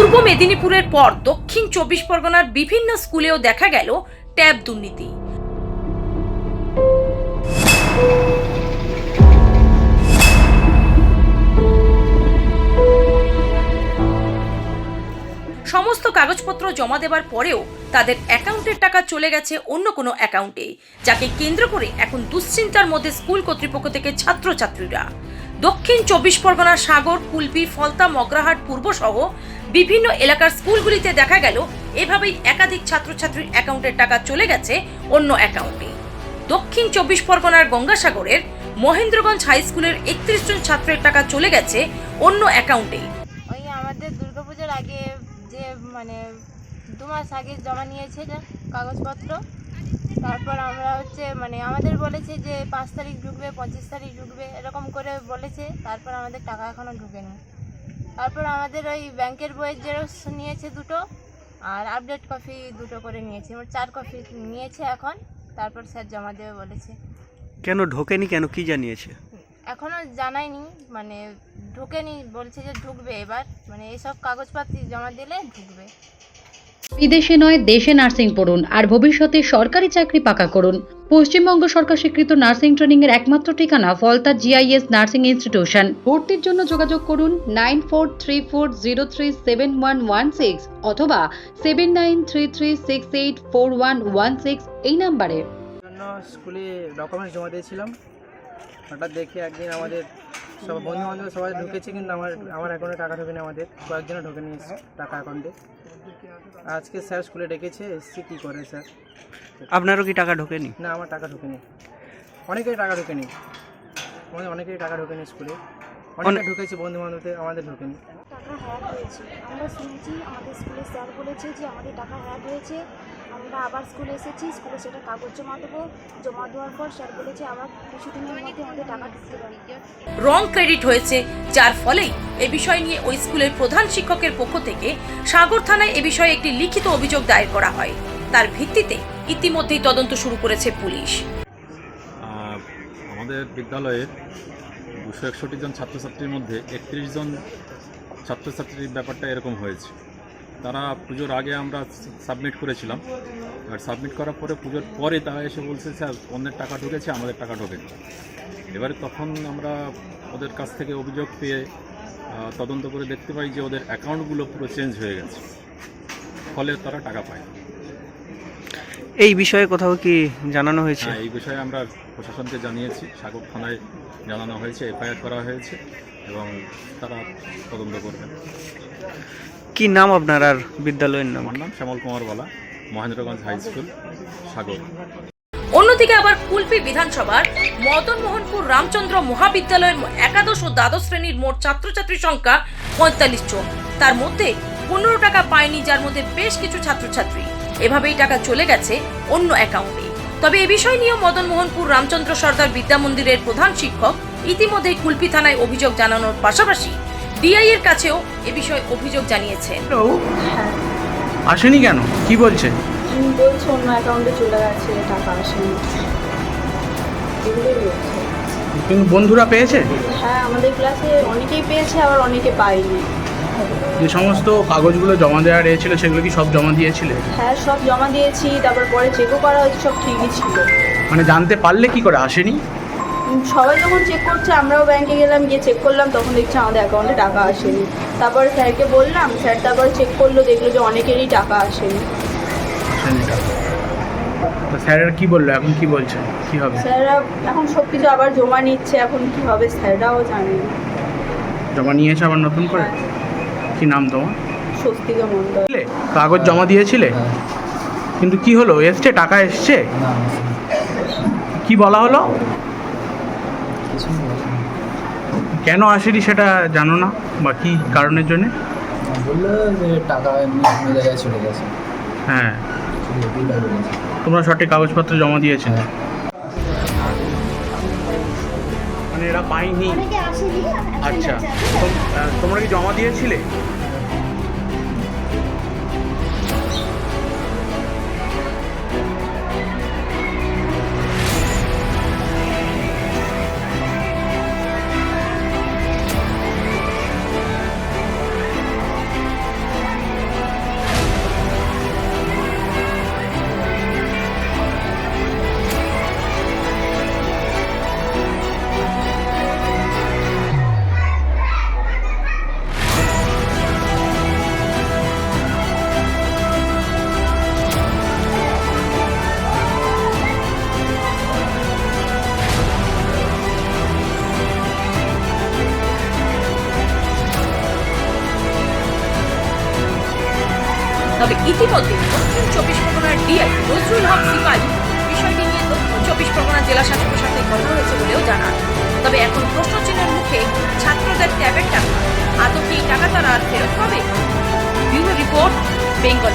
পূর্ব মেদিনীপুরের পর দক্ষিণ চব্বিশ পরগনার বিভিন্ন স্কুলেও দেখা গেল ট্যাব দুর্নীতি। সমস্ত কাগজপত্র জমা দেওয়ার পরেও তাদের অ্যাকাউন্টের টাকা চলে গেছে অন্য কোনো অ্যাকাউন্টে, যাকে কেন্দ্র করে এখন দুশ্চিন্তার মধ্যে স্কুল কর্তৃপক্ষ থেকে ছাত্রছাত্রীরা। দক্ষিণ চব্বিশ পরগনার সাগর, কুলপি, ফলতা, মগরাহাট পূর্ব সহ বিভিন্ন এলাকার স্কুলগুলিতে দেখা গেল, এভাবেই একাধিক ছাত্রছাত্রীর অ্যাকাউন্টের টাকা চলে গেছে অন্য অ্যাকাউন্টে। দক্ষিণ চব্বিশ পরগনার গঙ্গাসাগরের মহেন্দ্রগঞ্জ হাই স্কুলের একত্রিশ জন ছাত্রের টাকা চলে গেছে অন্য অ্যাকাউন্টে। ওই আমাদের দুর্গাপুজোর আগে যে মানে দু মাস আগে জমা নিয়েছে কাগজপত্র তারপর আমরা হচ্ছে মানে আমাদের বলেছে যে পাঁচ তারিখ ঢুকবে পঁচিশ তারিখ ঢুকবে এরকম করে বলেছে। তারপর আমাদের টাকা এখনও ঢুকেনি। তারপর আমাদের ওই ব্যাংকের বইয়ের জেরক্স নিয়েছে দুটো আর আপডেট কপি দুটো করে নিয়েছে। মোট চার কপি নিয়েছে এখন তারপর স্যার জমা দেবে বলেছে। কেন ঢোকেনি কেন? কি জানিয়েছে? এখনও জানায়নি মানে ঢোকেনি বলছে যে ঢুকবে এবার। মানে এইসব কাগজপাতি জমা দিলে ঢুকবে। বিদেশে নয় দেশে নার্সিং পড়ুন আর ভবিষ্যতে সরকারি চাকরি পাকা করুন। পশ্চিমবঙ্গ সরকার স্বীকৃত নার্সিং ট্রেনিং এর একমাত্র ঠিকানা ফলতা জিআইএস নার্সিং ইনস্টিটিউশন। ভর্তির জন্য যোগাযোগ করুন nine four three four zero three seven one one six অথবা seven nine three three six eight four one one six এই নাম্বারে। স্কুলে ডকুমেন্টস জমা দিয়েছিলাম। হঠাৎ দেখি একদিন আমাদের সব বন্ধু বান্ধব সবাই ঢুকেছে কিন্তু আমার আমার অ্যাকাউন্টে টাকা ঢোকেনি আমাদের। কয়েকজনে ঢোকেনি টাকা অ্যাকাউন্টে আজকে স্যার স্কুলে ডেকেছে এসছি কী করে স্যার? আপনারও কি টাকা ঢোকেনি? না আমার টাকা ঢোকেনি। অনেকেই টাকা ঢোকেনি। আমাদের অনেকেই টাকা ঢোকেনি স্কুলে। অনেকে ঢুকেছে বন্ধু বান্ধবদের আমাদের ঢোকেনি। টাকা হ্যাক হয়েছে। আমরা শুনেছি আমাদের স্কুলে স্যার বলেছে যে আমাদের টাকা হ্যাক হয়েছে। আমরা আবার স্কুলে এসেছি স্কুলে সেটা কাগজ জমা দেবো জমা দেওয়ার পর স্যার বলেছে আবার কিছুদিনের মধ্যে আমাদের টাকা ঢুকতে পারে রং ক্রেডিট হয়েছে যার ফলেই এ বিষয় নিয়ে ওই স্কুলের প্রধান শিক্ষকের পক্ষ থেকে সাগর থানায় এ বিষয়ে একটি লিখিত অভিযোগ দায়ের করা হয়। তার ভিত্তিতে ইতিমধ্যেই তদন্ত শুরু করেছে পুলিশ। আহ, আমাদের বিদ্যালয়ের দুশো একষট্টি জন ছাত্রছাত্রীর মধ্যে একত্রিশ জন ছাত্রছাত্রীর ব্যাপারটা এরকম হয়েছে। তারা পুজোর আগে আমরা সাবমিট করেছিলাম। আর সাবমিট করার পরে পুজোর পরে তারা এসে বলছে স্যার অন্যের টাকা ঢুকেছে আমাদের টাকা ঢোকেনি এবারে তখন আমরা ওদের কাছ থেকে অভিযোগ পেয়ে তদন্ত করে দেখতে পাই যে ওদের অ্যাকাউন্টগুলো পুরো চেঞ্জ হয়ে গেছে। ফলে তারা টাকা পায় এই বিষয়ে কোথাও কি জানানো হয়েছে? হ্যাঁ এই বিষয়ে আমরা প্রশাসনকে জানিয়েছি। সাগর থানায় জানানো হয়েছে এফআইআর করা হয়েছে। এবং তারা তদন্ত করবেন কি নাম আপনার আর বিদ্যালয়ের নাম? আমার নাম শ্যামল কুমার বালা মহেন্দ্রগঞ্জ হাই স্কুল সাগর। অন্যদিকে আবার কুলপি বিধানসভার মদন মোহনপুর রামচন্দ্র মহাবিদ্যালয়ের একাদশ ও দ্বাদশ শ্রেণির মোট ছাত্রছাত্রীর সংখ্যা পঁয়তাল্লিশ জন। তার মধ্যে পনেরো টাকা পায়নি যার মধ্যে বেশ কিছু ছাত্রছাত্রী। এভাবেই টাকা চলে গেছে অন্য অ্যাকাউন্টে। তবে এ বিষয় নিয়েও মদন মোহনপুর রামচন্দ্র সর্দার বিদ্যা মন্দিরের প্রধান শিক্ষক ইতিমধ্যেই কুলপি থানায় অভিযোগ জানানোর পাশাপাশি ডিআই এর কাছেও এ বিষয়ে অভিযোগ জানিয়েছেন। আসেনি কেন? কি বলছে? বলছে অন্য অ্যাকাউন্টে চলে গেছে টাকা আসেনি। এগুলোই বলছে। কিন্তু বন্ধুরা পেয়েছে? হ্যাঁ আমাদের ক্লাসে অনেকেই পেয়েছে আবার অনেকে পায়নি। যে সমস্ত কাগজগুলো জমা দেওয়া রয়েছিল সেগুলো কি সব জমা দিয়েছিলে? হ্যাঁ সব জমা দিয়েছি তারপর পরে চেকও করা হয়েছে সব ঠিকই ছিল। মানে জানতে পারলে কি করে? আসেনি? সবাই যখন চেক করছে আমরাও ব্যাংকে গেলাম গিয়ে চেক করলাম তখন দেখছি আমাদের অ্যাকাউন্টে টাকা আসেনি। তারপরে স্যারকে বললাম স্যার তারপরে চেক করল দেখল যে অনেকেরই টাকা আসেনি। স্যারেরা কি বলল? এখন কি বলছে কি হবে? স্যাররা এখন সব কিছু আবার জমা নিচ্ছে এখন কি হবে স্যাররাও জানে না। জমা নিয়েছে আবার নতুন করে? কি নাম তোমার? স্বস্তিকা দিলে? কাগজ জমা দিয়েছিলে? কিন্তু কি হলো? এসছে? টাকা এসছে? কি বলা হলো? কেন আসেনি সেটা জানো না? বা কী কারণের জন্য? বলল যে টাকা এমনি জায়গায় চলে গেছে। হ্যাঁ। তোমরা সঠিক কাগজপত্র জমা দিয়েছে। মানে এরা পাইনি আচ্ছা। তোমরা কি জমা দিয়েছিলে? তবে ইতিমধ্যে দক্ষিণ চব্বিশ পরগনার ডিআই নজরুল হক সিপাহি বিষয়টি নিয়ে দক্ষিণ চব্বিশ পরগনা জেলা শাসকের সাথে কথা হয়েছে বলেও জানান। তবে এখন প্রশ্নচিহ্নের মুখে ছাত্রদের ট্যাবের টাকা আদৌ কি টাকা তারা আর ফেরত পাবে? Bureau report, Bengal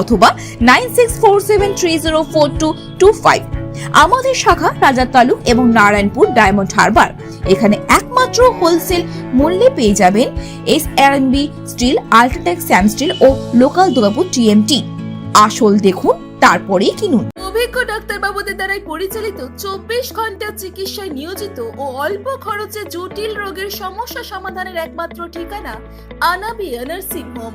অথবা nine six four seven three zero four two two five. আমাদের শাখা রাজার তালুক এবং নারায়ণপুর ডায়মন্ড হারবার। এখানে একমাত্র হোলসেল মূল্যে পেয়ে যাবেন S R steel, UltraTech Shyam steel ও লোকাল দুর্গাপুর টিএমটি আসল দেখুন, তারপরেই কিনুন। অভিজ্ঞ ডাক্তারবাবুদের দ্বারাই পরিচালিত চব্বিশ ঘণ্টা চিকিৎসায় নিয়োজিত ও অল্প খরচে জটিল রোগের সমস্যা সমাধানের একমাত্র ঠিকানা আনাবিয়া নার্সিং হোম।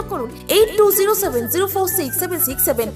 যোগাযোগ করুন eight two zero seven zero four six seven six seven